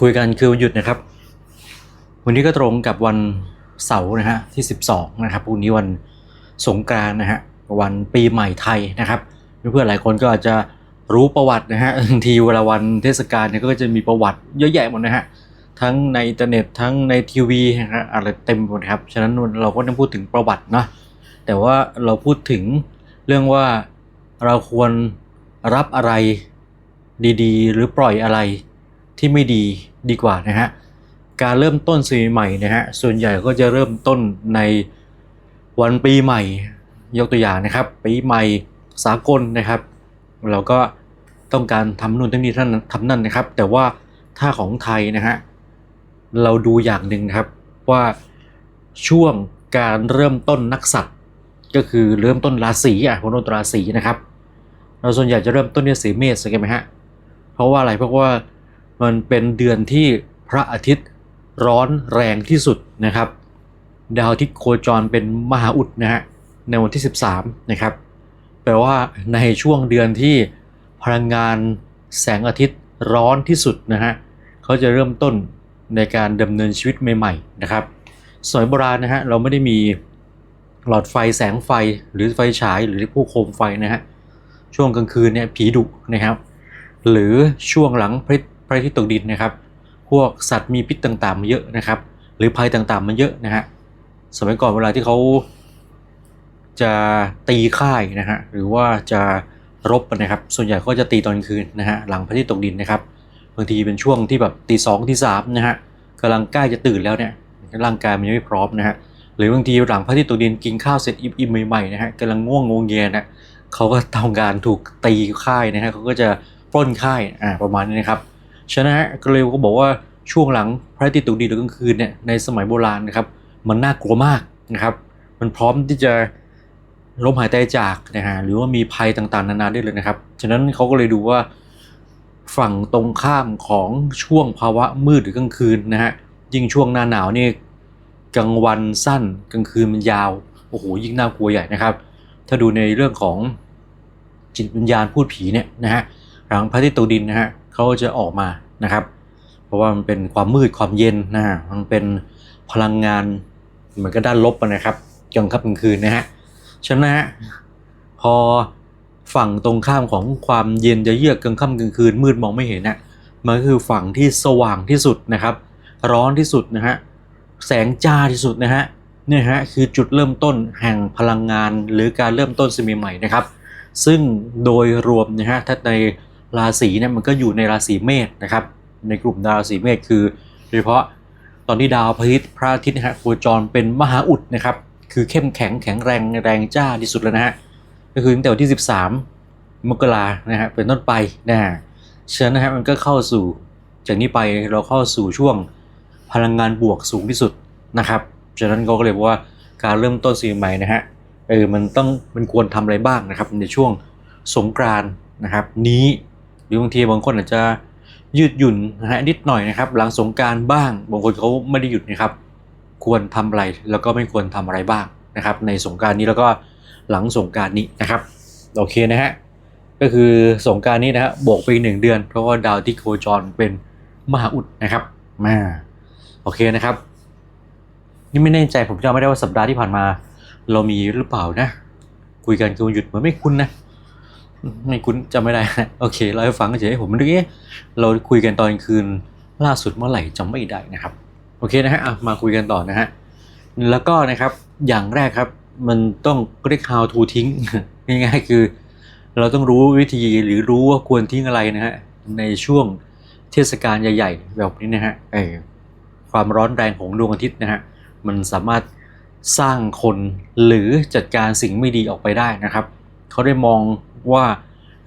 คุยกันคือวันหยุดนะครับ วันนี้ก็ตรงกับวันเสาร์นะฮะที่ 12 นะครับพรุ่งนี้วันสงกรานนะฮะวันปีใหม่ไทยนะครับเพื่อนๆหลายคนก็อาจจะรู้ประวัตินะฮะบางทีเวลาวันเทศกาลเนี่ยก็จะมีประวัติเยอะแยะหมดนะฮะทั้งในอินเทอร์เน็ตทั้งในทีวีนะฮะอะไรเต็มหมดครับฉะนั้นเราก็ต้องพูดถึงประวัตินะแต่ว่าเราพูดถึงเรื่องว่าเราควรรับอะไรดีๆ หรือปล่อยอะไร ที่ไม่ดีดีกว่านะฮะการเริ่มต้นสิ่งใหม่นะฮะส่วนใหญ่ก็จะเริ่มต้นในวันปีใหม่ ยกตัวอย่างนะครับ ปีใหม่สากลนะครับ เราก็ต้องการทำนู่นทำนี่ท่านทำนั่นนะครับ แต่ว่าถ้าของไทยนะฮะเราดูอย่างหนึ่งนะครับว่าช่วงการเริ่มต้นนักสัตว์ก็คือเริ่มต้นราศีอะคนตราศีนะครับ เราส่วนใหญ่จะเริ่มต้นที่สีเมษใช่ไหมฮะเพราะว่าอะไรเพราะว่า มันเป็นเดือนที่พระอาทิตย์ร้อนแรงที่สุดนะครับ ดาวอาทิตย์โคจรเป็นมหาอุดนะฮะในวันที่ 13 นะครับ แปลว่าในช่วงเดือนที่พลังงานแสงอาทิตย์ร้อนที่สุดนะฮะเขาจะเริ่มต้นในการดำเนินชีวิตใหม่ๆนะครับ สมัยโบราณนะฮะเราไม่ได้มีหลอดไฟแสงไฟหรือไฟฉายหรือพวกโคมไฟนะฮะช่วงกลางคืนเนี่ยผีดุนะครับ หรือช่วงหลังพระ พระอาทิตย์ตกดินนะครับ พวกสัตว์มีพิษต่างๆมันเยอะนะครับ หรือภัยต่างๆมันเยอะนะฮะสมัยก่อนเวลาที่เขาจะตีค่ายนะฮะหรือว่าจะรบนะครับ ส่วนใหญ่ก็จะตีตอนคืนนะฮะหลังพระอาทิตย์ตกดินนะครับบางทีเป็นช่วงที่แบบตีสองตีสามนะฮะกำลังใกล้จะตื่นแล้วเนี่ยร่างกายมันยังไม่พร้อมนะฮะหรือบางทีหลังพระอาทิตย์ตกดินกินข้าวเสร็จอิ่มๆใหม่ๆนะฮะกำลังง่วงงงเงียนะเขาก็ทำการถูกตีค่ายนะฮะเขาก็จะปล้นค่ายอ่าประมาณนี้นะครับ ฉะนั้นฮะก็เลยก็บอกว่าช่วงหลังพระอาทิตย์ตกดินหรือกลางคืนเนี่ยในสมัยโบราณนะครับ มันน่ากลัวมากนะครับ มันพร้อมที่จะล้มหายใจจากนะฮะหรือว่ามีภัยต่างๆ นานาได้เลยนะครับ ฉะนั้นเขาก็เลยดูว่าฝั่งตรงข้ามของช่วงภาวะมืดหรือกลางคืนนะฮะยิ่งช่วงหน้าหนาวนี่กลางวันสั้นกลางคืนมันยาวโอ้โหยิ่งน่ากลัวใหญ่นะครับ ถ้าดูในเรื่องของจิตวิญญาณพูดผีเนี่ยนะฮะหลังพระอาทิตย์ตกดินนะฮะ เขาจะออกมานะครับ เพราะว่ามันเป็นความมืดความเย็นนะฮะมันเป็นพลังงานเหมือนกับด้านลบนะครับกลางค่ำกลางคืนนะฮะฉะนั้นนะฮะพอฝั่งตรงข้ามของความเย็นจะเยือกกลางค่ำกลางคืนมืดมองไม่เห็นนะมันคือฝั่งที่สว่างที่สุดนะครับ ร้อนที่สุดนะฮะแสงจ้าที่สุดนะฮะเนี่ยฮะคือจุดเริ่มต้นแห่งพลังงานหรือการเริ่มต้นสิ่งใหม่นะครับ ซึ่งโดยรวมนะฮะถ้าใน ราศีเนี่ยมันก็อยู่ในราศีเมษนะครับ ในกลุ่มดาวราศีเมษคือ โดยเฉพาะตอนที่ดาวพระอาทิตย์พระอาทิตย์นะฮะโคจรเป็นมหาอุดนะครับ คือเข้มแข็งแข็งแรงแรงจ้าที่สุดแล้วนะฮะก็คือตั้งแต่วันที่ 13 มกรานะฮะเป็นต้นไปนะฮะฉะนั้นนะฮะมันก็เข้าสู่จากนี้ไปเราเข้าสู่ช่วงพลังงานบวกสูงที่สุดนะครับฉะนั้นก็เลยบอกว่าการเริ่มต้นสิ่งใหม่นะฮะเออมันต้องมันควรทำอะไรบ้างนะครับในช่วงสงกรานนะครับนี้ หรือบางทีบางคนอาจจะยืดหยุ่นนะฮะนิดหน่อยนะครับ หลังสงการบ้าง บางคนเขาไม่ได้หยุดนะครับ ควรทำอะไรแล้วก็ไม่ควรทำอะไรบ้างนะครับ ในสงการนี้แล้วก็หลังสงการนี้นะครับโอเคนะฮะก็คือสงการนี้นะฮะบวกไปหนึ่งเดือน เพราะว่าดาวที่โคจรเป็นมหาอุดนะครับมาโอเคนะครับ นี่ไม่แน่ใจผมจำไม่ได้ว่าสัปดาห์ที่ผ่านมา เรามีหรือเปล่านะ คุยกันคือหยุดเหมือนไม่คุ้นนะ ไม่คุ้นจำไม่ได้โอเคเราให้ฟังเฉยผมไม่รู้เราคุยกันตอนกลางคืนล่าสุดเมื่อไหร่จำไม่ได้นะครับ โอเคนะฮะมาคุยกันต่อนะฮะแล้วก็นะครับอย่างแรกครับมันต้องเรียก how to ทิ้งง่ายๆคือ เราต้องรู้วิธีหรือรู้ว่าควรทิ้งอะไรนะฮะในช่วงเทศกาลใหญ่ๆ แบบนี้นะฮะเออความร้อนแรงของดวงอาทิตย์นะฮะมันสามารถสร้างคนหรือจัดการสิ่งไม่ดีออกไปได้นะครับ เขาได้มอง ว่า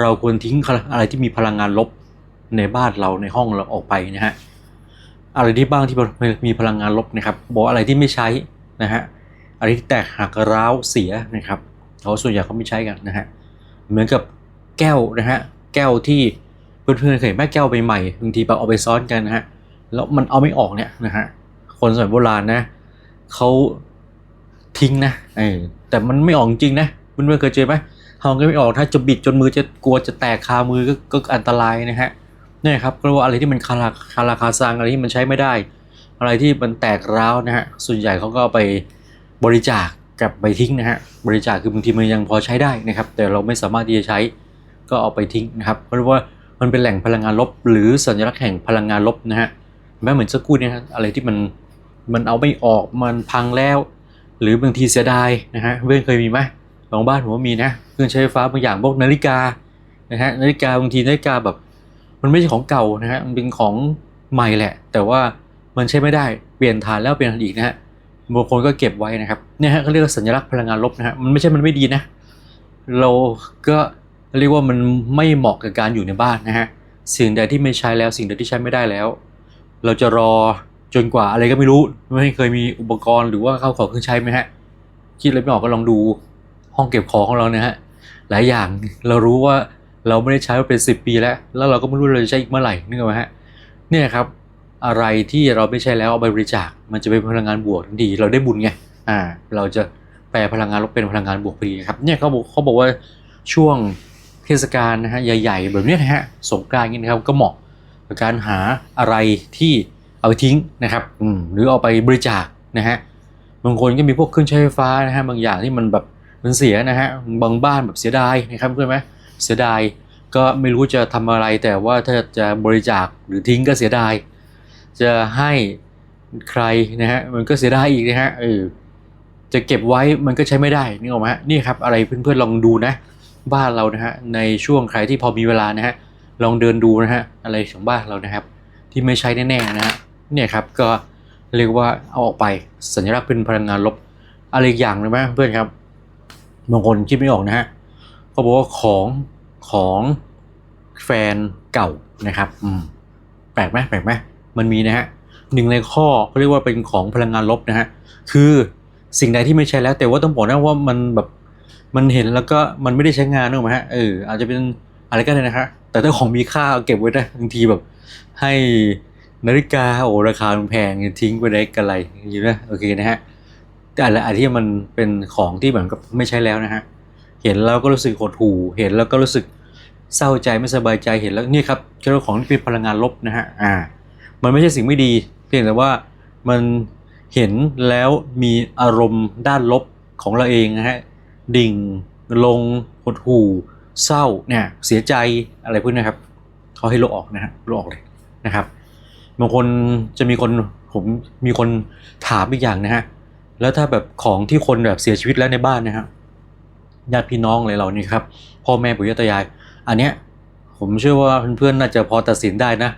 เราควรทิ้งอะไรที่มีพลังงานลบในบ้านเราในห้องเราออกไปนะฮะอะไรที่บ้างที่มีพลังงานลบนะครับ บอกอะไรที่ไม่ใช้นะฮะอะไรที่แตกหักร้าวเสียนะครับเขาส่วนใหญ่เขาไม่ใช้กันนะฮะเหมือนกับแก้วนะฮะแก้วที่เพื่อนๆเคยเห็นแม่แก้วใหม่ๆบางทีแบบเอาไปซ้อนกันนะฮะแล้วมันเอาไม่ออกเนี่ยนะฮะคนสมัยโบราณนะเขาทิ้งนะเออแต่มันไม่ออกจริงนะเพื่อนๆเคยเจอไหม ทำก็ไม่ออกถ้าจะบิดจนมือจะกลัวจะแตกคามือก็ก็อันตรายนะฮะนี่ครับก็ว่าอะไรที่มันคาราคาราคาซังอะไรที่มันใช้ไม่ได้ อะไรที่มันแตกร้าวนะฮะส่วนใหญ่เขาก็าไปบริจาคกับไปทิ้งนะฮะบริจาคคือบางทีมันยังพอใช้ได้นะครับ แต่เราไม่สามารถที่จะใช้ก็เอาไปทิ้งนะครับเพราะว่ามันเป็นแหล่งพลังงานลบ หรือสัญลักษณ์แห่งพลังงานลบนะฮะแม้เหมือนสักครู่เนี้ฮะอะไรที่มันมันเอาไม่ออกมันพังแล้ว หรือบางทีเสียดายนะฮะเพื่อนเคยมีไหม บางบ้านผมว่ามีนะเครื่องใช้ไฟฟ้าบางอย่างพวกนาฬิกานะฮะนาฬิกาบางทีนาฬิกาแบบ มันไม่ใช่ของเก่านะฮะมันเป็นของใหม่แหละ แต่ว่ามันใช้ไม่ได้เปลี่ยนฐานแล้วเปลี่ยนฐานอีกนะฮะบางคนก็เก็บไว้นะครับเนี่ยฮะเขาเรียกว่าสัญลักษณ์พลังงานลบนะฮะมันไม่ใช่มันไม่ดีนะ เราก็เรียกว่ามันไม่เหมาะกับการอยู่ในบ้านนะฮะสิ่งใดที่ไม่ใช้แล้วสิ่งใดที่ใช้ไม่ได้แล้ว เราจะรอจนกว่าอะไรก็ไม่รู้ ไม่เคยมีอุปกรณ์หรือว่าเข้าของเครื่องใช้ไหมฮะคิดอะไรไม่ออกก็ลองดู ห้องเก็บของของเราเนะฮะหลายอย่างเรารู้ว่าเราไม่ได้ใช้มาเป็นสิบปีแล้ว แล้วเราก็ไม่รู้เราจะใช้อีกเมื่อไหร่นึกออกไหมฮะเนี่ยครับอะไรที่เราไม่ใช่แล้วเอาไปบริจาค มันจะเป็นพลังงานบวกทันทีเราได้บุญไงอ่าเราจะแปลพลังงานลบเป็นพลังงานบวกพอดีครับเนี่ยเขาบอกเขาบอกว่าช่วงเทศกาลนะฮะใหญ่ ๆ แบบนี้นะฮะสงกรานต์นี้นะครับก็เหมาะกับการหาอะไรที่เอาไปทิ้งนะครับอืมหรือเอาไปบริจาคนะฮะบางคนก็มีพวกเครื่องใช้ไฟฟ้านะฮะบางอย่างที่มันแบบ มันเสียนะฮะบางบ้านแบบเสียดายนะครับเพื่อนไหมเสียดายก็ไม่รู้จะทำอะไรแต่ว่าถ้าจะบริจาคหรือทิ้งก็เสียดาย จะให้ใครนะฮะมันก็เสียดายอีกนะฮะเออจะเก็บไว้มันก็ใช้ไม่ได้นี่ออกมฮะนี่ครับอะไรเพื่อนๆลองดูนะบ้านเรานะฮะในช่วงใครที่พอมีเวลานะฮะลองเดินดูนะฮะอะไรของบ้านเรานะครับ ที่ไม่ใช้แน่ๆนะฮะเนี่ยครับก็เรียกว่าเอาออกไปสัญลักษณ์เป็นพลังงานลบอะไรอย่างหนึงไหมเพื่อนครับ บางคนคิดไม่ออกนะฮะเขาบอกว่าของของแฟนเก่านะครับ อืม แปลกไหมแปลกไหมมันมีนะฮะหนึ่งในข้อเขาเรียกว่าเป็นของพลังงานลบนะฮะคือสิ่งใดที่ไม่ใช้แล้ว แต่ว่าต้องบอกนะว่ามันแบบมันเห็นแล้วก็มันไม่ได้ใช้งานนึกอกไหมฮะเอออาจจะเป็นอะไรก็ได้นะฮะแต่ถ้าของมีค่าเอาเก็บไว้นะบางทีแบบ ให้นาฬิกาโอ้ราคามันแพงทิ้งไปได้กันไรอยู่นะโอเคนะฮะ แต่อะไรอะไรที่มันเป็นของที่เหมือนกับไม่ใช้แล้วนะฮะเห็นแล้วก็รู้สึกหดหู่เห็นแล้วก็รู้สึกเศร้าใจไม่สบายใจเห็นแล้วนี่ครับเรื่องของที่เป็นพลังงานลบนะฮะอ่า มันไม่ใช่สิ่งไม่ดี เพียงแต่ว่ามันเห็นแล้วมีอารมณ์ด้านลบของเราเองนะฮะดิ่งลงหดหู่เศร้าเนี่ยเสียใจอะไรพวกนี้นะครับเขาให้ลบออกนะฮะลบออกเลยนะครับบางคนจะมีคนผมมีคนถามอีกอย่างนะฮะ แล้วถ้าแบบของที่คนแบบเสียชีวิตแล้วในบ้านนะฮะญาติพี่น้องอะไรเรานี่ครับพ่อแม่ปู่ย่าตายาย อันเนี้ยผมเชื่อว่าเพื่อนๆน่าจะพอตัดสินได้นะ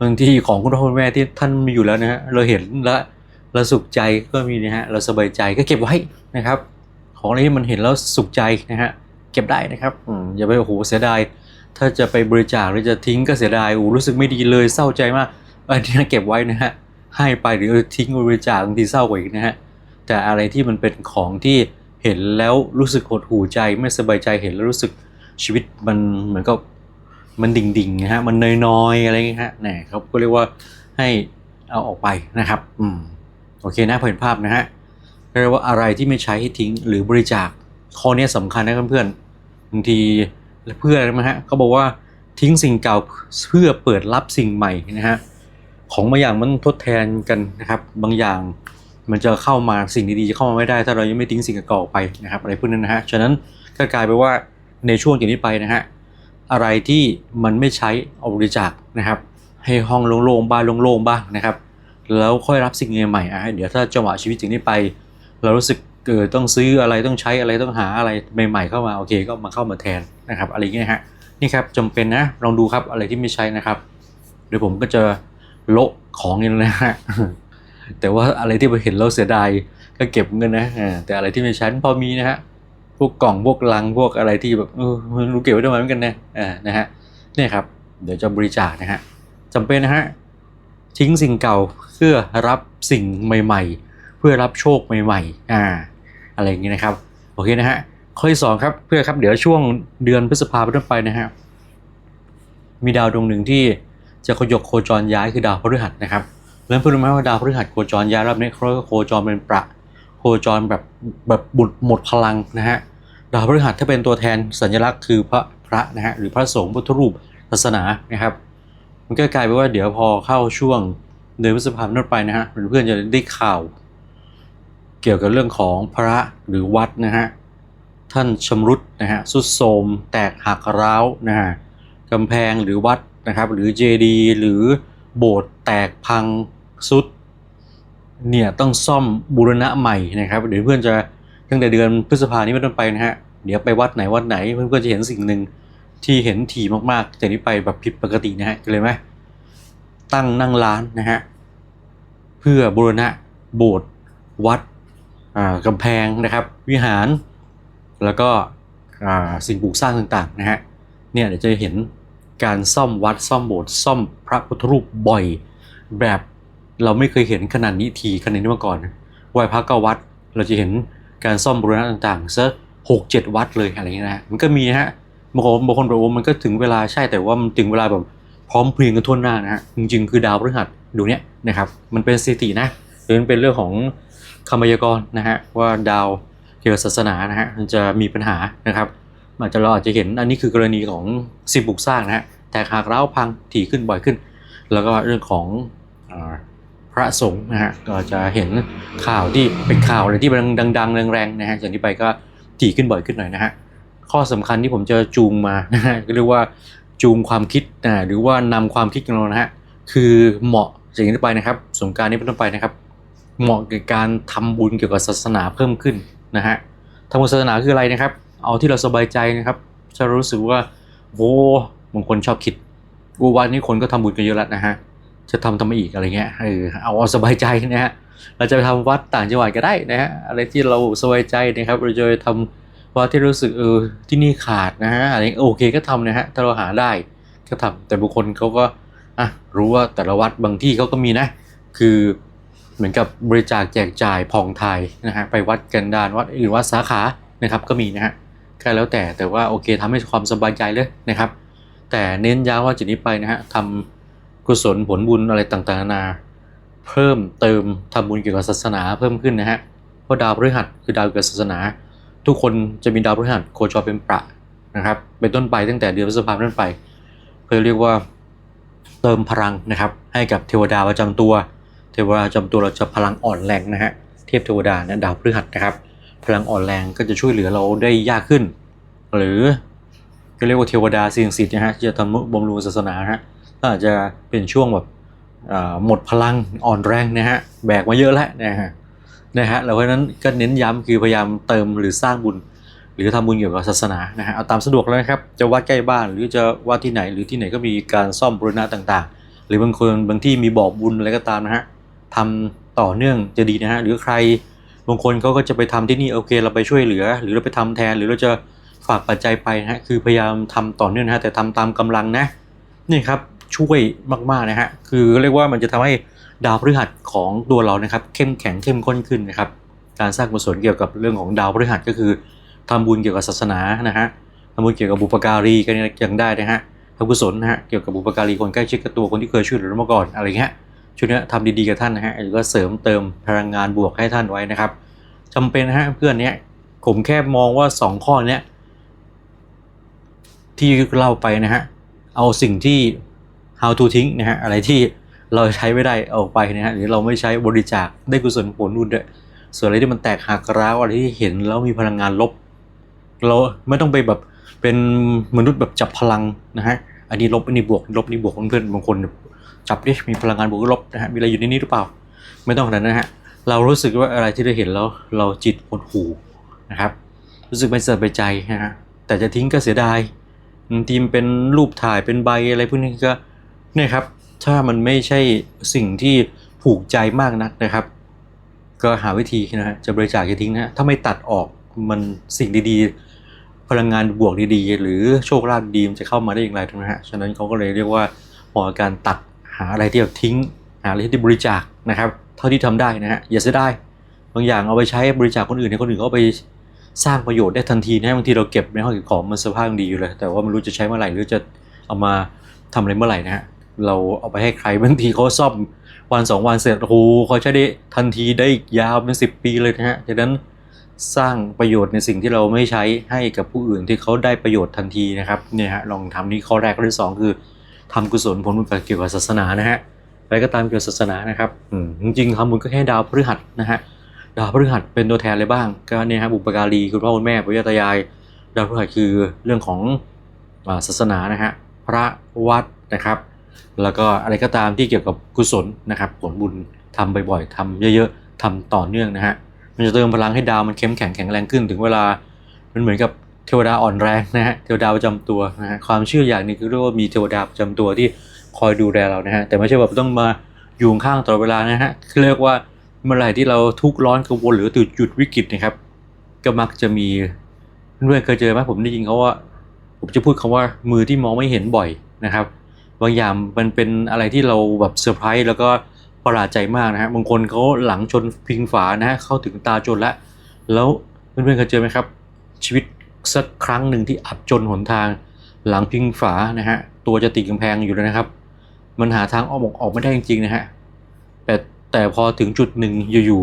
บางที่ของคุณพ่อคุณแม่ที่ท่านมีอยู่แล้วนะฮะเราเห็นแล้วเราสุขใจก็มีนะฮะเราสบายใจก็เก็บไว้นะครับ ของอะไรที่มันเห็นแล้วสุขใจนะฮะเก็บได้นะครับอืมอย่าไปโอ้โหเสียดายถ้าจะไปบริจาคหรือจะทิ้งก็เสียดายโอ้รู้สึกไม่ดีเลยเศร้าใจมากอันนี้เก็บไว้นะฮะให้ไปหรือทิ้งบริจาคบางทีเศร้ากว่าอีกนะฮะ แต่อะไรที่มันเป็นของที่เห็นแล้วรู้สึกหดหู่ใจไม่สบายใจเห็นแล้วรู้สึกชีวิตมันเหมือนกับมันดิ่งๆนะฮะมันน้อยๆอะไรอย่างเงี้ยฮะเนี่ยเขาก็เรียกว่าให้เอาออกไปนะครับอืมโอเคนะเห็นภาพนะฮะเรียกว่าอะไรที่ไม่ใช้ให้ทิ้งหรือบริจาคข้อนี้สำคัญนะเพื่อนๆบางทีเพื่ออะไรนะฮะเขาบอกว่าทิ้งสิ่งเก่าเพื่อเปิดรับสิ่งใหม่นะฮะของบางอย่างมันทดแทนกันนะครับ บางอย่าง มันจะเข้ามาสิ่งดีๆจะเข้ามาไม่ได้ ถ้าเรายังไม่ทิ้งสิ่งเก่าออกไปนะครับอะไรพวกนั้นนะฮะฉะนั้นก็กลายไปว่าในช่วงจากนี้ไปนะฮะอะไรที่มันไม่ใช้เอาบริจาคนะครับ ให้ห้องโล่งๆบ้านโล่งๆบ้างนะครับแล้วค่อยรับสิ่งใหม่ๆอะเดี๋ยวถ้าจังหวะชีวิตจากนี้ไป เรารู้สึกเออต้องซื้ออะไรต้องใช้อะไรต้องหาอะไรใหม่ ๆ เข้ามาโอเคก็มาเข้ามาแทนนะครับอะไรเงี้ยฮะนี่ครับจำเป็นนะลองดูครับอะไรที่ไม่ใช้นะครับ เดี๋ยวผมก็จะโละของนี่นะฮะ แต่ว่าอะไรที่เราเห็นเราเสียดายก็เก็บเงินนะแต่อะไรที่ไม่ใช้พอมีนะฮะพวกกล่องพวกลังพวกอะไรที่แบบเออรู้เก็บไว้ทำไมเหมือนกันนะอ่านะฮะเนี่ยครับ เดี๋ยวจะบริจาคนะฮะจำเป็นนะฮะทิ้งสิ่งเก่าเพื่อรับสิ่งใหม่ ๆ เพื่อรับโชคใหม่ๆอ่าอะไรอย่างงี้นะครับโอเคนะฮะข้อที่สองครับเพื่อครับเดี๋ยวช่วงเดือนพฤษภาคมเป็นต้นไปนะฮะมีดาวดวงหนึ่งที่จะขยกโคจรย้ายคือดาวพฤหัสนะครับ แล้วเพื่อนรู้ไหมว่าดาวพฤหัสโคจรย้ายรอบนี้เขาเรียกโคจรเป็นประ โคจรแบบแบบบุดหมดพลังนะฮะดาวพฤหัสถ้าเป็นตัวแทนสัญลักษณ์คือพระพระนะฮะหรือพระสงฆ์พุทธรูปศาสนานะครับ มันก็กลายเป็นว่าเดี๋ยวพอเข้าช่วงเดือนพฤษภาคมต้นไปนะฮะเพื่อนๆจะได้ข่าว เกี่ยวกับเรื่องของพระหรือวัดนะฮะท่านชำรุดนะฮะสุดโทมแตกหักร้าวนะฮะกำแพงหรือวัดนะครับ หรือเจดีหรือโบสถ์แตกพัง สุดเนี่ยต้องซ่อมบูรณะใหม่นะครับเดี๋ยวเพื่อนจะตั้งแต่เดือนพฤษภานี้เป็นต้นไปนะฮะเดี๋ยวไปวัดไหนวัดไหนเพื่อนๆจะเห็นสิ่งหนึ่งที่เห็นถี่มากๆจากนี้ไปแบบผิดปกตินะฮะเลยไหมตั้งนั่งร้านนะฮะเพื่อบูรณะโบสถ์วัดอ่ากำแพงนะครับ วิหารแล้วก็อ่าสิ่งปลูกสร้างต่างๆนะฮะเนี่ยเดี๋ยวจะเห็นการซ่อมวัดซ่อมโบสถ์ซ่อมพระพุทธรูปบ่อยแบบ เราไม่เคยเห็นขนาดนี้ทีขนาดนี้มาก่อนไหว้พระเก้าวัด เราจะเห็นการซ่อมบูรณะต่างๆสักหกเจ็ดวัดเลยอะไรอย่างเงี้ยนะฮะมันก็มีฮะบางคนบางคนบอกว่ามันก็ถึงเวลาใช่แต่ว่ามันถึงเวลาแบบพร้อมเพรียงกันทั่วหน้านะฮะจริงๆ คือดาวพฤหัสดูเนี้ยนะครับมันเป็นสถิตินะหรือมันเป็นเรื่องของคำพยากรณ์นะฮะว่าดาวเกี่ยวกับศาสนานะฮะมันจะมีปัญหานะครับอาจจะเราอาจจะเห็นอันนี้คือกรณีของสิ่งปลูกสร้างนะฮะแตกหักเร้าพังถี่ขึ้นบ่อยขึ้น แล้วก็เรื่องของอา พระสงฆ์นะฮะก็จะเห็นข่าวที่เป็นข่าวอะไรที่มันดังๆแรงๆนะฮะจากนี้ไปก็ถี่ขึ้นบ่อยขึ้นหน่อยนะฮะข้อสำคัญที่ผมจะจูงมานะฮะก็เรียกว่าจูงความคิดนะหรือว่านำความคิดของเรานะฮะคือเหมาะจากนี้ไปนะครับ สงการนี้เป็นต้นไปนะครับ เหมาะกับการทำบุญเกี่ยวกับศาสนาเพิ่มขึ้นนะฮะทำบุญศาสนาคืออะไรนะครับ เอาที่เราสบายใจนะครับ จะรู้สึกว่าโว้บางคนชอบคิดกูวันนี้คนก็ทำบุญกันเยอะแล้วนะฮะ จะทำทำไมอีกอะไรเงี้ยเออเอาเอาสบายใจนะฮะเราจะไปทำวัดต่างจังหวัดก็ได้นะฮะอะไรที่เราสบายใจนะครับเราจะไปทำวัดที่รู้สึกเออที่นี่ขาดนะฮะอะไรโอเคก็ทำนะฮะถ้าเราหาได้ก็ทำแต่บางคนเขาก็อะรู้ว่าแต่ละวัดบางที่เขาก็มีนะ คือเหมือนกับบริจาคแจกจ่ายผ่องไทยนะฮะไปวัดกันดานวัดอื่นวัดสาขานะครับก็มีนะฮะก็แล้วแต่แต่ว่าโอเคทำให้ความสบายใจเลยนะครับ แต่เน้นย้ำว่าจากนี้ไปนะฮะทำ กุศลผลบุญอะไรต่างๆนานา เพิ่มเติมทำบุญเกี่ยวกับศาสนาเพิ่มขึ้นนะฮะเพราะดาวพฤหัสคือดาวเกี่ยวกับศาสนา ทุกคนจะมีดาวพฤหัสโคจรเป็นประนะครับเป็นต้นไปตั้งแต่เดือนพฤษภาคมต้นไปเพื่อเรียกว่าเติมพลังนะครับ ให้กับเทวดาประจำตัว เทวดาประจำตัวเราจะพลังอ่อนแรงนะฮะเทพเทวดาเนี่ยดาวพฤหัสนะครับพลังอ่อนแรงก็จะช่วยเหลือเราได้ยากขึ้น หรือก็เรียกว่าเทวดาสิ่งศักดิ์สิทธิ์นะฮะจะทำนุบำรุงศาสนาฮะ ก็อาจจะเป็นช่วงแบบหมดพลังอ่อนแรงนะฮะแบกมาเยอะแล้วนะฮะนะฮะแล้วเพราะนั้นก็เน้นย้ำคือพยายามเติมหรือสร้างบุญ หรือทำบุญเกี่ยวกับศาสนานะฮะเอาตามสะดวกแล้วนะครับ จะวัดใกล้บ้านหรือจะวัดที่ไหนหรือที่ไหนก็มีการซ่อมบูรณะต่างๆ หรือบางคนบางที่มีบอกบุญอะไรก็ตามนะฮะทำต่อเนื่องจะดีนะฮะหรือใครบางคนเขาก็จะไปทำที่นี่โอเค เราไปช่วยเหลือ หรือเราไปทำแทน หรือเราจะฝากปัจจัยไปนะฮะคือพยายามทำต่อเนื่องนะฮะแต่ทำตามกำลังนะนี่ครับ ช่วยมากๆนะฮะคือเรียกว่ามันจะทำให้ดาวพฤหัสของตัวเรานะครับ เข้มแข็งเข้มข้นขึ้นนะครับ การสร้างกุศลเกี่ยวกับเรื่องของดาวพฤหัสก็คือทำบุญเกี่ยวกับศาสนานะฮะทำบุญเกี่ยวกับบุปการีกันยังได้นะฮะทำกุศลนะฮะเกี่ยวกับบุปการีคนใกล้ชิดกับตัวคนที่เคยช่วยเหลือเรามาก่อนอะไรเงี้ยช่วงนี้ทำดีๆกับท่านนะฮะหรือก็เสริมเติมพลังงานบวกให้ท่านไว้นะครับจำเป็นนะฮะเพื่อนเนี้ยผมแค่มองว่าสองข้อเนี้ยที่เล่าไปนะฮะเอาสิ่งที่ how to ทิ้งนะฮะอะไรที่เราใช้ไม่ได้เอาไปนะฮะหรือเราไม่ใช้บริจาคได้กุศลผลบุญด้วยส่วนอะไรที่มันแตกหักร้าวอะไรที่เห็นแล้วมีพลังงานลบ เราไม่ต้องไปแบบเป็นมนุษย์แบบจับพลังนะฮะอันนี้ลบอันนี้บวกลบนี่บวกเพื่อนบางคนจับดิมีพลังงานบวกลบนะฮะมีอะไรอยู่ในนี้หรือเปล่า ไม่ต้องขนาดนั้นนะฮะเรารู้สึกว่าอะไรที่ได้เห็นแล้วเราจิตหดหูนะครับ รู้สึกไม่สบายใจนะฮะแต่จะทิ้งก็เสียดายทีมเป็นรูปถ่ายเป็นใบอะไรพวกนี้ก็ เนี่ยครับ ถ้ามันไม่ใช่สิ่งที่ผูกใจมากนักนะครับ ก็หาวิธีนะฮะจะบริจาคจะทิ้งนะฮะถ้าไม่ตัดออกมันสิ่งดีๆ พลังงานบวกดีๆ หรือโชคลาภดีมันจะเข้ามาได้อย่างไรถูกไหมฮะฉะนั้นเขาก็เลยเรียกว่าหมาะกับการตัดหาอะไรที่แบบทิ้ง หาอะไรที่บริจาคนะครับ เท่าที่ทำได้นะฮะอย่าเสียดายบางอย่างเอาไปใช้บริจาคคนอื่นให้คนอื่นเขาไปสร้างประโยชน์ได้ทันทีนะบางทีเราเก็บในห้องเก็บของมันสภาพยังดีอยู่เลย แต่ว่าไม่รู้จะใช้เมื่อไหร่หรือจะเอามาทำอะไรเมื่อไหร่นะฮะ เราเอาไปให้ใครบางทีเขาซ่อมวันสองวันเสร็จโอ้โหเขาใช้ได้ทันทีได้ยาวเป็นสิบปีเลยนะฮะดังนั้นสร้างประโยชน์ในสิ่งที่เราไม่ใช้ให้กับผู้อื่นที่เขาได้ประโยชน์ทันทีนะครับเนี่ยฮะลองทำนี่ข้อแรกข้อที่สองคือททำกุศลผลบุญเกี่ยวกับศาสนานะฮะอะไรก็ตามเกี่ยวกับศาสนานะครับจริงๆทำบุญก็แค่ดาวพฤหัสนะฮะดาวพฤหัสเป็นตัวแทนอะไรบ้างก็เนี่ยครับบุปการีคุณพ่อคุณแม่ปุยตายาย ดาวพฤหัสคือเรื่องของศาสนานะฮะพระวัดนะครับ แล้วก็อะไรก็ตามที่เกี่ยวกับกุศลนะครับ ผลบุญทำบ่อยๆทำเยอะๆทำต่อเนื่องนะฮะมันจะเติมพลังให้ดาวมันเข้มแข็งแข็งแรงขึ้น ถึงเวลามันเหมือนกับเทวดาอ่อนแรงนะฮะเทวดาประจำตัวนะฮะความเชื่ออย่างนึงคือเรียกว่ามีเทวดาประจำตัวที่คอยดูแลเรานะฮะแต่ไม่ใช่แบบต้องมาอยู่ข้างตลอดเวลานะฮะคือเรียกว่าเมื่อไหร่ที่เราทุกข์ร้อนกังวลหรือติดจุดวิกฤตนะครับ ก็มักจะมีเพื่อนเคยเจอไหมผมได้ยินเขาว่า ผมจะพูดคำว่ามือที่มองไม่เห็นบ่อยนะครับ บางอย่างมันเป็นอะไรที่เราแบบเซอร์ไพรส์แล้วก็ประหลาดใจมากนะฮะบางคนเขาหลังชนพิงฝานะฮะเข้าถึงตาจนละแล้วเพื่อนๆเคยเจอไหมครับ ชีวิตสักครั้งหนึ่งที่อับจนหนทางหลังพิงฝานะฮะตัวจะติดกำแพงอยู่แล้วนะครับ มันหาทางออกออกไม่ได้จริงๆนะฮะแต่แต่พอถึงจุดหนึ่งอยู่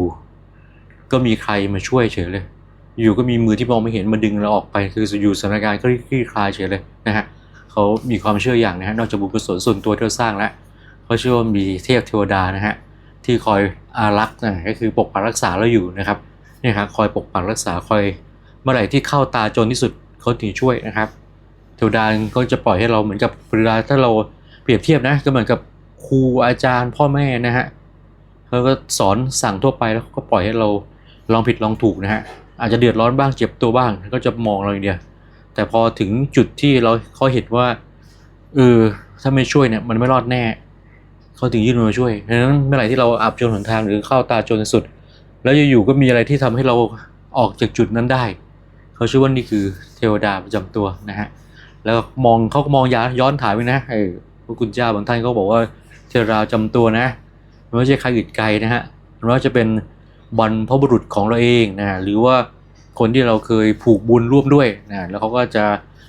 ๆก็มีใครมาช่วยเฉยเลย อยู่ก็มีมือที่มองไม่เห็นมาดึงเราออกไปคืออยู่สถานการณ์ก็คลี่คลายเฉยเลยนะฮะ เขามีความเชื่ออย่างนะฮะนอกจากบุญกุศลส่วนตัวที่เราสร้างแล้วเขาเชื่อว่ามีเทพเทวดานะฮะที่คอยอารักษ์นะก็คือปกปักรักษาเราอยู่นะครับนี่ครับคอยปกปักรักษาคอยเมื่อไหร่ที่เข้าตาจนที่สุดเขาถึงช่วยนะครับ เทวดาก็จะปล่อยให้เราเหมือนกับเวลาถ้าเราเปรียบเทียบนะก็เหมือนกับครูอาจารย์พ่อแม่นะฮะเขาก็สอนสั่งทั่วไปแล้วก็ปล่อยให้เราลองผิดลองถูกนะฮะอาจจะเดือดร้อนบ้างเจ็บตัวบ้างก็จะมองเราอย่างเดียว แต่พอถึงจุดที่เราเขาเห็นว่าเออถ้าไม่ช่วยเนี่ยมันไม่รอดแน่เขาถึงยื่นมือมาช่วยดังนั้นเมื่อไหร่ที่เราอับจนหนทางหรือเข้าตาจนสุด แล้วอยู่ๆก็มีอะไรที่ทำให้เราออกจากจุดนั้นได้ เขาชื่อว่านี่คือเทวดาประจำตัวนะฮะแล้วมองเขาก็มองย้อนย้อนถามไปนะเออพระคุณเจ้าบางท่านก็บอกว่าเทวดาประจำตัวนะไม่ใช่ใครอื่นไกลนะฮะไม่ว่าจะเป็นบรรพบุรุษของเราเองนะหรือว่า คนที่เราเคยผูกบุญร่วมด้วยนะแล้วเขาก็จะ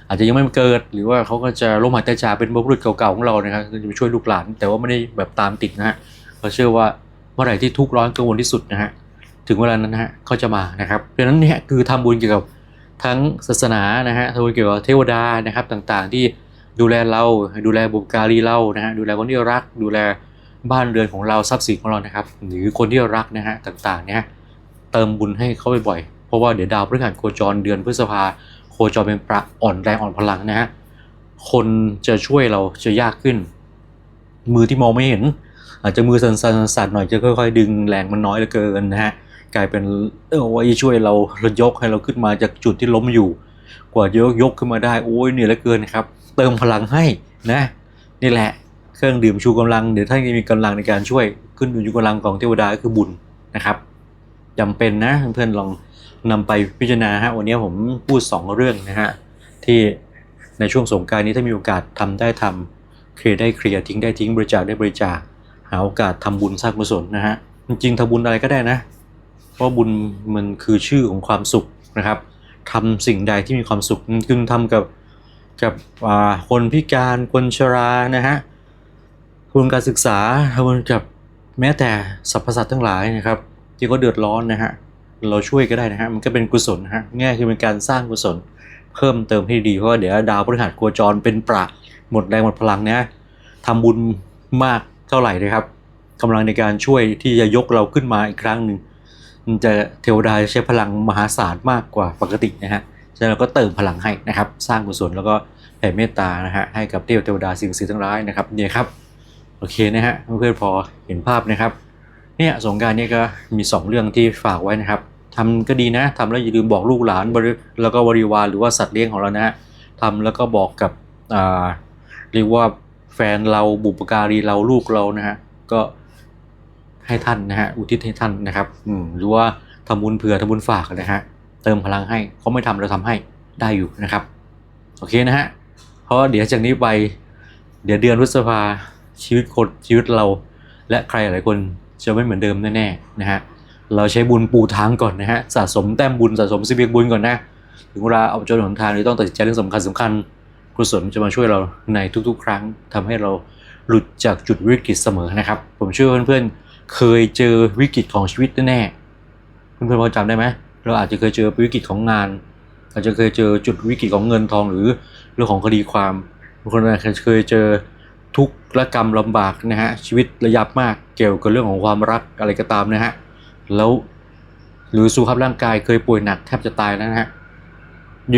อาจจะยังไม่เกิด หรือว่าเขาก็จะล้มหายใจจากเป็นบรรพบุรุษเก่าๆของเรานะครับจะไปช่วยลูกหลาน แต่ว่าไม่ได้แบบตามติดนะฮะเราเชื่อว่าเมื่อไหร่ที่ทุกข์ร้อนกังวลที่สุดนะฮะถึงเวลานั้นนะฮะเขาจะมานะครับเพราะฉะนั้นเนี่ยคือทำบุญเกี่ยวกับทั้งศาสนานะฮะทำบุญเกี่ยวกับเทวดานะครับต่างๆ ที่ดูแลเราดูแลบุปการีเรานะฮะดูแลคนที่รักดูแลบ้านเรือนของเราทรัพย์สินของเรานะครับ หรือคนที่เรารักนะฮะต่างๆเนี่ยเติมบุญให้เขาบ่อย ราะว่าเดี๋ยวดาวพฤหัสโคจรเดือนพฤษภาโคจรเป็นประอ่อนแรงอ่อนพลังนะฮะคนจะช่วยเราจะยากขึ้น มือที่มองไม่เห็น อาจจะมือสั่นๆหน่อยจะค่อย ๆ ดึงแรงมันน้อยเหลือเกินนะฮะกลายเป็นเออไว้ช่วยเราเระยกให้เราขึ้นมาจากจุดที่ล้มอยู่ กว่ายกยกขึ้นมาได้โอ้ยเหนื่อยเหลือเกินครับ เติมพลังให้นะนี่แหละเครื่องดื่มชูกำลังเดี๋ยวท่านจะมีกำลังในการช่วยขึ้นอยู่กำลังของเทวดาก็คือบุญนะครับจำเป็นนะเพื่อนๆลอง นำไปพิจารณาฮะวันนี้ผมพูด 2 เรื่องนะฮะที่ในช่วงสงการนี้ถ้ามีโอกาสทำได้ทำเคลียร์ได้เคลียร์ทิ้งได้ทิ้งบริจาคได้บริจาคหาโอกาสทำบุญสร้างกุศลนะฮะจริงๆทำบุญอะไรก็ได้นะ เพราะบุญมันคือชื่อของความสุขนะครับทำสิ่งใดที่มีความสุขคุณทำกับกับคนพิการคนชรานะฮะคุณการศึกษาทำกับแม้แต่สรรพสัตว์ทั้งหลายนะครับ ที่เขาเดือดร้อนนะฮะ เราช่วยก็ได้นะฮะมันก็เป็นกุศลนะฮะง่ายคือเป็นการสร้างกุศล เพิ่มเติมให้ดีเพราะว่าเดี๋ยวดาวพฤหัสโคจรเป็นประหมดแรงหมดพลังเนี่ยทำบุญมากเท่าไหร่นะครับกำลังในการช่วยที่จะยกเราขึ้นมาอีกครั้งหนึ่งมันจะเทวดาใช้พลังมหาศาลมากกว่าปกตินะฮะฉะนั้นเราก็เติมพลังให้นะครับ สร้างกุศลแล้วก็แผ่เมตตานะฮะให้กับเทพเทวดาสิ่งศักดิ์สิทั้งหลายนะครับเนี่ยครับโอเคนะฮะเพื่อนๆพอเห็นภาพนะครับเนี่ยสงการเนี่ยก็มี 2 เรื่องที่ฝากไว้นะครับ ทำก็ดีนะทำแล้วอย่าลืมบอกลูกหลานบริแล้วก็บริวารหรือว่าสัตว์เลี้ยงของเรานะฮะทำแล้วก็บอกกับอ่าเรียกว่าแฟนเราบุปการีเราลูกเรานะฮะก็ให้ท่านนะฮะอุทิศให้ท่านนะครับอืมหรือว่าทำบุญเผื่อทำบุญฝากนะฮะเติมพลังให้เขาไม่ทำเราทำให้ได้อยู่นะครับโอเคนะฮะเพราะเดี๋ยวจากนี้ไป เดี๋ยวเดือนพฤษภาชีวิตคนชีวิตเรา และใครหลายคนจะไม่เหมือนเดิมแน่ๆนะฮะ เราใช้บุญปูทางก่อนนะฮะสะสมแต้มบุญสะสมสิเบียกบุญก่อนนะถึงเวลาเอาจนหนทางนี้ต้องตัดสินใจเรื่องสำคัญสำคัญกุศลจะมาช่วยเราในทุกๆ ครั้งทำให้เราหลุดจากจุดวิกฤตเสมอนะครับ ผมเชื่อเพื่อนๆเคยเจอวิกฤตของชีวิตแน่ๆเพื่อนๆพอจำได้ไหมเราอาจจะเคยเจอวิกฤตของงานอาจจะเคยเจอจุดวิกฤตของเงินทองหรือเรื่องของคดีความบางคนอาจจะเคยเจอทุกข์ระกรรมลำบากนะฮะชีวิตระยับมากเกี่ยวกับเรื่องของความรักอะไรก็ตามนะฮะ แล้วหรือสุขภาพร่างกายเคยป่วยหนักแทบจะตายแล้วนะฮะ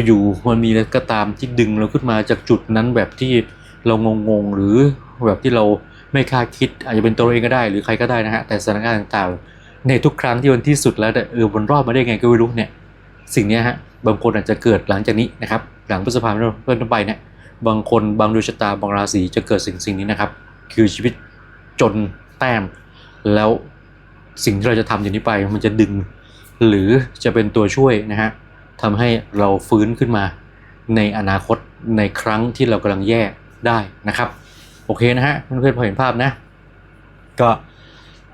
อยู่ๆมันมีอะไรก็ตามที่ดึงเราขึ้นมาจากจุดนั้นแบบที่เรางงๆหรือแบบที่เราไม่คาดคิด อาจจะเป็นตัวเองก็ได้ หรือใครก็ได้นะฮะแต่สถานการณ์ต่างๆ ในทุกครั้งที่มันที่สุดแล้วเนี่ยเออมันรอดมาได้ไงก็ไม่รู้เนี่ยสิ่งนี้ฮะบางคนอาจจะเกิดหลังจากนี้นะครับหลังพฤษภาคมเพื่อนต้นไปเนี่ยบางคนบางดวงชะตาบางราศีจะเกิดสิ่งสิ่งนี้นะครับ คือชีวิตจนแต้มแล้ว สิ่งที่เราจะทำอย่างนี้ไปมันจะดึง หรือจะเป็นตัวช่วยนะฮะทำให้เราฟื้นขึ้นมา ในอนาคตในครั้งที่เรากำลังแย่ได้นะครับ โอเคนะฮะเพื่อนๆพอเห็นภาพนะ ก็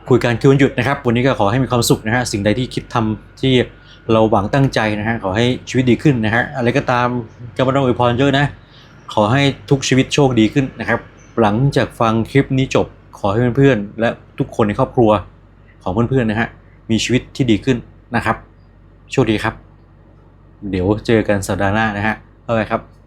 คุยกันคือวันหยุดนะครับ วันนี้ก็ขอให้มีความสุขนะฮะสิ่งใดที่คิดทำที่เราหวังตั้งใจนะฮะขอให้ชีวิตดีขึ้นนะฮะอะไรก็ตามก็ไม่ต้องอวยพรเยอะนะ ขอให้ทุกชีวิตโชคดีขึ้นนะครับ หลังจากฟังคลิปนี้จบขอให้เพื่อนๆและทุกคนในครอบครัว ของเพื่อนๆนะฮะมีชีวิตที่ดีขึ้นนะครับ โชคดีครับ เดี๋ยวเจอกันสัปดาห์หน้านะฮะบ๊ายบายครับ